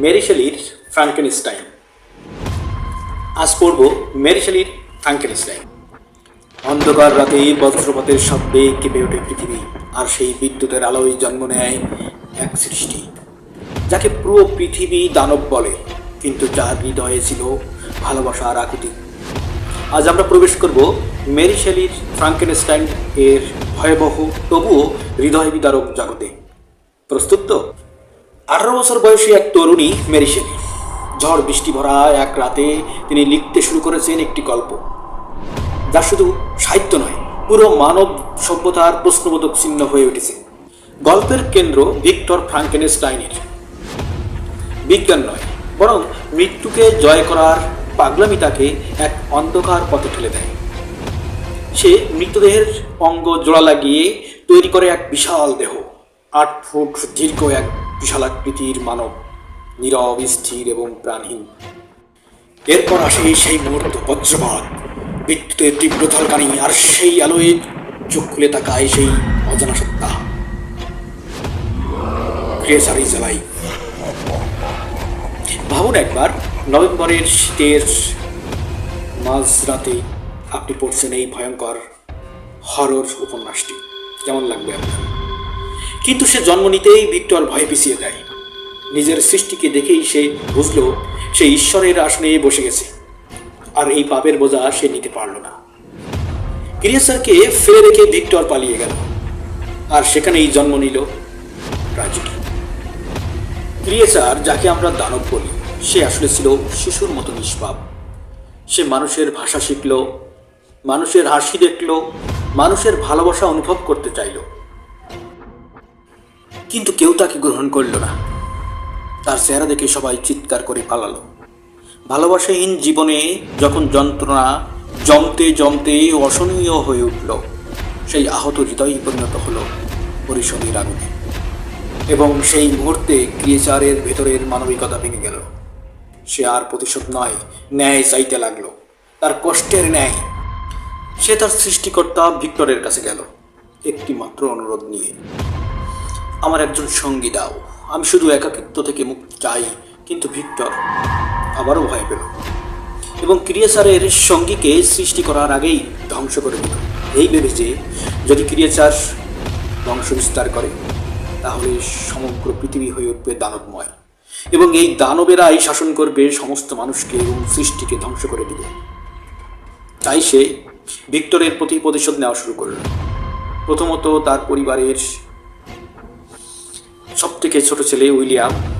Mary শেলির Frankenstein. আজ পড়ব Mary শেলির Frankenstein. অন্ধকার রাতে বজ্রপাতের শব্দে কেঁপে ওঠে পৃথিবী, আর সেই বিদ্যুতের আলোয় জন্ম নেয় এক সৃষ্টি, যাকে পুরো পৃথিবী দানব বলে, কিন্তু যার হৃদয়ে ছিল ভালোবাসার আকুতি। আজ আমরা প্রবেশ করব মেরি শেলির ফ্রাঙ্কেনস্টাইন এর ভয়াবহ, তবুও হৃদয় বিদারক জগতে। প্রস্তুত তো? আঠারো বছর বয়সী এক তরুণী মেরি শেলি ঝড় বৃষ্টি ভরা এক রাতে তিনি লিখতে শুরু করেছেন একটি গল্প। যা শুধু সাহিত্য নয়, পুরো মানব সভ্যতার প্রশ্নবোধক চিহ্ন হয়ে উঠেছে। গল্পের কেন্দ্র ভিক্টর ফ্রাঙ্কেনস্টাইনের। বিজ্ঞান নয়, বরং মৃত্যুকে জয় করার পাগলামি তাকে এক অন্ধকার পথে ঠেলে দেয়। সে মৃতদেহের অঙ্গ জোড়া লাগিয়ে তৈরি করে এক বিশাল দেহ। আট ফুট দীর্ঘ এক বিশালাকৃতির মানব, নীরব, স্থির এবং প্রাণহীন। এরপর আসে সেই মুহূর্ত বজ্রপাত। বিদ্যুতের তীব্র ঝলকানি আর সেই আলোয় চোখ খুলে তাকায় সেই অজানা সত্তা। জ্বালাই ভাবুন একবার, নভেম্বরের শীতের মাঝরাতে আপনি পড়ছেন এই ভয়ঙ্কর হরর উপন্যাসটি। কেমন লাগবে আপনার? কিন্তু সে জন্ম নিতেই ভিক্টর ভয় পিছিয়ে দেয় নিজের সৃষ্টিকে দেখেই সে বুঝলো, সে ঈশ্বরের আসনে বসে গেছে। আর এই পাপের বোঝা সে নিতে পারল না। ক্রিয়েসারকে ফেলে রেখে ভিক্টর পালিয়ে গেল। আর সেখানেই জন্ম নিল ট্র্যাজেডি ক্রিয়েসার, যাকে আমরা দানব বলি, সে আসলে ছিল শিশুর মতো নিষ্পাপ। সে মানুষের ভাষা শিখল, মানুষের হাসি দেখল, মানুষের ভালোবাসা অনুভব করতে চাইল। কিন্তু কেউ তাকে গ্রহণ করল না। তার চেহারা দেখে সবাই চিৎকার করে পালালো। ভালোবাসাহীন জীবনে যখন যন্ত্রণা জমতে জমতে অসহনীয় হয়ে উঠল, সেই আহত হৃদয়ই পরিণত হলো পরিশোধের আগুনে। এবং সেই মুহূর্তে ক্রিয়েচারের ভেতরের মানবিকতা ভেঙে গেল। সে আর প্রতিশোধ নয়, ন্যায় চাইতে লাগল। তার কষ্টের ন্যায় সে তার সৃষ্টিকর্তা ভিক্টরের কাছে গেল। একটি মাত্র অনুরোধ নিয়ে। আমার একজন সঙ্গী দাও। আমি শুধু একাকিত্ব থেকে মুক্তি চাই, কিন্তু ভিক্টর আবারও ভয় পেল। এবং ক্রিয়েচারের সঙ্গীকে সৃষ্টি করার আগেই ধ্বংস করে দিল। এই ভেবে যে, যদি ক্রিয়েচার বংশ বিস্তার করে, তাহলে সমগ্র পৃথিবী হয়ে উঠবে দানবময়। এবং এই দানবেরাই শাসন করবে সমস্ত মানুষকে এবং সৃষ্টিকে ধ্বংস করে দিবে। তাই সে ভিক্টরের প্রতি প্রতিশোধ নেওয়া শুরু করল। প্রথমত তার পরিবারের সব থেকে ছোট ছেলে উইলিয়াম।